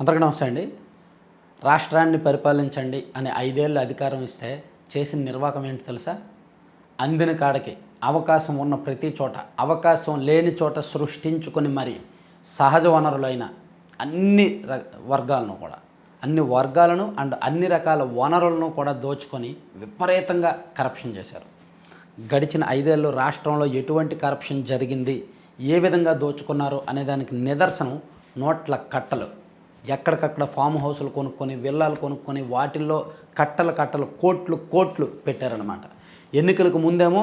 అందరికీ నమస్తే అండి. రాష్ట్రాన్ని పరిపాలించండి అనే ఐదేళ్ళు అధికారం ఇస్తే చేసిన నిర్వాహకం ఏంటి తెలుసా? అందిన కాడకి అవకాశం ఉన్న ప్రతి చోట అవకాశం లేని చోట సృష్టించుకొని మరి సహజ వనరులైన అన్ని ర- వర్గాలను కూడా అన్ని వర్గాలను అండ్ అన్ని రకాల వనరులను కూడా దోచుకొని విపరీతంగా కరప్షన్ చేశారు. గడిచిన ఐదేళ్ళు రాష్ట్రంలో ఎటువంటి కరప్షన్ జరిగింది ఏ విధంగా దోచుకున్నారు అనే దానికి నిదర్శనం నోట్ల కట్టలు. ఎక్కడికక్కడ ఫామ్ హౌస్లు కొనుక్కొని విల్లాలు కొనుక్కొని వాటిల్లో కట్టలు కట్టలు కోట్లు కోట్లు పెట్టారనమాట ఎన్నికలకు ముందేమో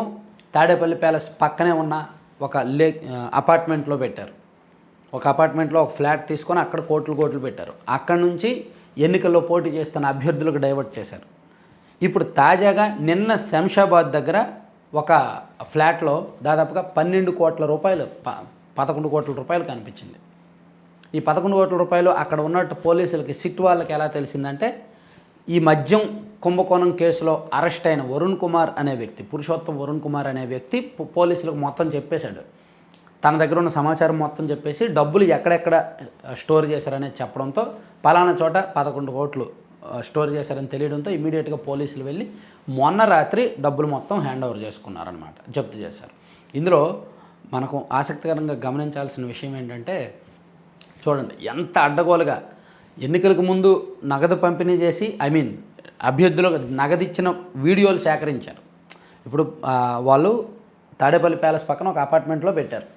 తాడేపల్లి ప్యాలెస్ పక్కనే ఉన్న ఒక లే అపార్ట్మెంట్లో పెట్టారు. ఒక అపార్ట్మెంట్లో ఒక ఫ్లాట్ తీసుకొని అక్కడ కోట్లు కోట్లు పెట్టారు. అక్కడ నుంచి ఎన్నికల్లో పోటీ చేస్తున్న అభ్యర్థులకు డైవర్ట్ చేశారు. ఇప్పుడు తాజాగా నిన్న శంషాబాద్ దగ్గర ఒక ఫ్లాట్లో దాదాపుగా పన్నెండు కోట్ల రూపాయలు ప పదకొండు కోట్ల రూపాయలు కనిపించింది. ఈ పదకొండు కోట్ల రూపాయలు అక్కడ ఉన్నట్టు పోలీసులకి సిట్ వాళ్ళకి ఎలా తెలిసిందంటే ఈ మద్యం కుంభకోణం కేసులో అరెస్ట్ అయిన వరుణ్ కుమార్ అనే వ్యక్తి పురుషోత్తం వరుణ్ కుమార్ అనే వ్యక్తి పోలీసులకు మొత్తం చెప్పేశాడు. తన దగ్గర ఉన్న సమాచారం మొత్తం చెప్పేసి డబ్బులు ఎక్కడెక్కడ స్టోర్ చేశారనేది చెప్పడంతో పలానా చోట పదకొండు కోట్లు స్టోర్ చేశారని తెలియడంతో ఇమీడియట్గా పోలీసులు వెళ్ళి మొన్న రాత్రి డబ్బులు మొత్తం హ్యాండ్ ఓవర్ చేసుకున్నారనమాట జప్తు చేశారు. ఇందులో మనకు ఆసక్తికరంగా గమనించాల్సిన విషయం ఏంటంటే చూడండి ఎంత అడ్డగోలుగా. ఎన్నికలకు ముందు నగదు పంపిణీ చేసి ఐ మీన్ అభ్యర్థులకు నగదు ఇచ్చిన వీడియోలు సేకరించారు. ఇప్పుడు వాళ్ళు తాడేపల్లి ప్యాలెస్ పక్కన ఒక అపార్ట్మెంట్లో పెట్టారు.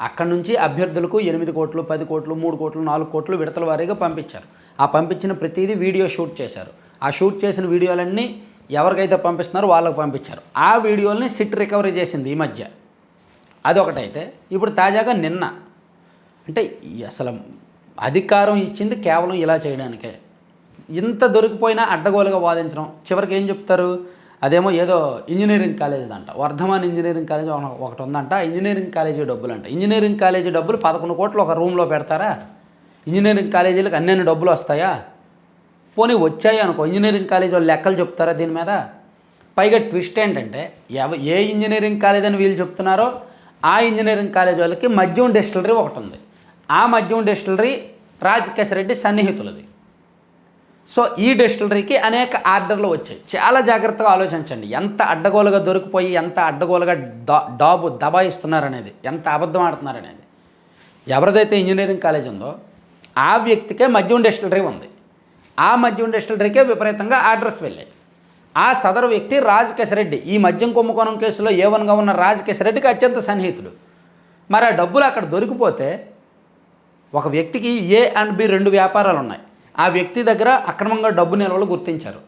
అక్కడ నుంచి అభ్యర్థులకు ఎనిమిది కోట్లు పది కోట్లు మూడు కోట్లు నాలుగు కోట్లు విడతల వారీగా పంపించారు. ఆ పంపించిన ప్రతిదీ వీడియో షూట్ చేశారు. ఆ షూట్ చేసిన వీడియోలన్నీ ఎవరికైతే పంపిస్తున్నారో వాళ్ళకి పంపించారు. ఆ వీడియోల్ని సిట్ రికవరీ చేసింది ఈ మధ్య. అదొకటైతే. ఇప్పుడు తాజాగా నిన్న అంటే అసలు అధికారం ఇచ్చింది కేవలం ఇలా చేయడానికే. ఇంత దొరికిపోయినా అడ్డగోలుగా వాదించడం. చివరికి ఏం చెప్తారు? అదేమో ఏదో ఇంజనీరింగ్ కాలేజ్ అంట. వర్ధమాన్ ఇంజనీరింగ్ కాలేజ్ ఒకటి ఉందంట. ఇంజనీరింగ్ కాలేజీ డబ్బులు అంట. ఇంజనీరింగ్ కాలేజీ డబ్బులు పదకొండు కోట్లు ఒక రూమ్లో పెడతారా? ఇంజనీరింగ్ కాలేజీలకు అన్ని డబ్బులు వస్తాయా? పోనీ వచ్చాయి అనుకో. ఇంజనీరింగ్ కాలేజ్ వాళ్ళు లెక్కలు చెప్తారా దీని మీద? పైగా ట్విస్ట్ ఏంటంటే ఎవ ఏ ఇంజనీరింగ్ కాలేజ్ అని వీళ్ళు చెప్తున్నారో ఆ ఇంజనీరింగ్ కాలేజ్ వాళ్ళకి మద్యం డిస్టిలరీ ఒకటి ఉంది. ఆ మద్యం డిస్టిలరీ రాజకేశ్ రెడ్డి సన్నిహితులది. సో ఈ డిస్టిలరీకి అనేక ఆర్డర్లు వచ్చాయి. చాలా జాగ్రత్తగా ఆలోచించండి. ఎంత అడ్డగోలుగా దొరికిపోయి ఎంత అడ్డగోలుగా డా డాబు దబాయిస్తున్నారనేది ఎంత అబద్ధం ఆడుతున్నారనేది. ఎవరిదైతే ఇంజనీరింగ్ కాలేజ్ ఉందో ఆ వ్యక్తికే మద్యం డిస్టిలరీ ఉంది. ఆ మద్యం డిస్టిలరీకే విపరీతంగా ఆర్డర్స్ వెళ్ళాయి. ఆ సదరు వ్యక్తి రెడ్డి. ఈ మద్యం కుంభకోణం కేసులో ఏవన్గా ఉన్న రెడ్డికి అత్యంత సన్నిహితుడు. మరి ఆ డబ్బులు అక్కడ దొరికిపోతే ఒక వ్యక్తికి ఏ అండ్ బి రెండు వ్యాపారాలు ఉన్నాయి ఆ వ్యక్తి దగ్గర అక్రమంగా డబ్బు నిల్వలు గుర్తించారు.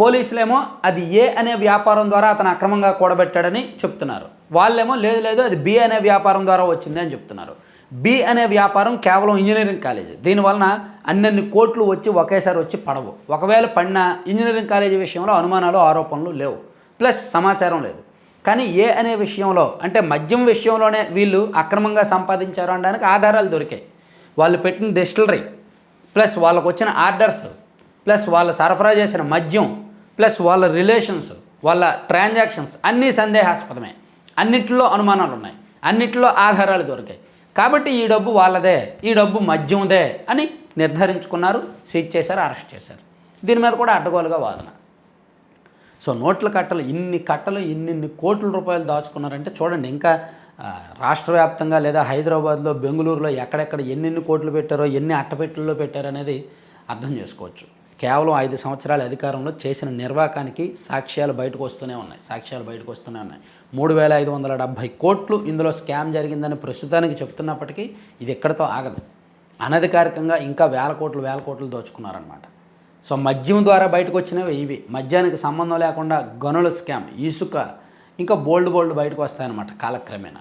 పోలీసులేమో అది ఏ అనే వ్యాపారం ద్వారా అతను అక్రమంగా కూడబెట్టాడని చెప్తున్నారు. వాళ్ళేమో లేదు లేదు అది బి అనే వ్యాపారం ద్వారా వచ్చింది అని చెప్తున్నారు. బి అనే వ్యాపారం కేవలం ఇంజనీరింగ్ కాలేజ్. దీనివలన అన్నన్ని కోట్లు వచ్చి ఒకేసారి వచ్చి పడవు. ఒకవేళ పడిన ఇంజనీరింగ్ కాలేజీ విషయంలో అనుమానాలు ఆరోపణలు లేవు. ప్లస్ సమాచారం లేదు. కానీ ఏ అనే విషయంలో అంటే మద్యం విషయంలోనే వీళ్ళు అక్రమంగా సంపాదించారు అనడానికి ఆధారాలు దొరికాయి. వాళ్ళు పెట్టిన డిస్టిలరీ ప్లస్ వాళ్ళకు వచ్చిన ఆర్డర్స్ ప్లస్ వాళ్ళు సరఫరా చేసిన మద్యం ప్లస్ వాళ్ళ రిలేషన్స్ వాళ్ళ ట్రాన్సాక్షన్స్ అన్నీ సందేహాస్పదమే. అన్నిటిలో అనుమానాలు ఉన్నాయి. అన్నిటిలో ఆధారాలు దొరికాయి. కాబట్టి ఈ డబ్బు వాళ్ళదే ఈ డబ్బు మద్యందే అని నిర్ధారించుకున్నారు సీజ్ చేశారు అరెస్ట్ చేశారు. దీని మీద కూడా అడ్డగోలుగా వాదన. సో నోట్ల కట్టలు ఇన్ని కట్టలు ఇన్నిన్ని కోట్ల రూపాయలు దాచుకున్నారంటే చూడండి ఇంకా రాష్ట్ర వ్యాప్తంగా లేదా హైదరాబాద్లో బెంగళూరులో ఎక్కడెక్కడ ఎన్నెన్ని కోట్లు పెట్టారో ఎన్ని అట్టపెట్టెల్లో పెట్టారో అనేది అర్థం చేసుకోవచ్చు. కేవలం ఐదు సంవత్సరాల అధికారంలో చేసిన నిర్వాకానికి సాక్ష్యాలు బయటకు వస్తూనే ఉన్నాయి. సాక్ష్యాలు బయటకు వస్తూనే ఉన్నాయి. మూడు వేల ఐదు వందల డెబ్భై కోట్లు ఇందులో స్కామ్ జరిగిందని ప్రస్తుతానికి చెప్తున్నప్పటికీ ఇది ఎక్కడితో ఆగదు. అనధికారికంగా ఇంకా వేల కోట్లు వేల కోట్లు దోచుకున్నారనమాట సో మద్యం ద్వారా బయటకు వచ్చినవి ఇవి. మద్యానికి సంబంధం లేకుండా గనుల స్కామ్ ఇసుక ఇంకా బోల్డ్ బోల్డ్ బయటకు వస్తాయన్నమాట కాలక్రమేణా.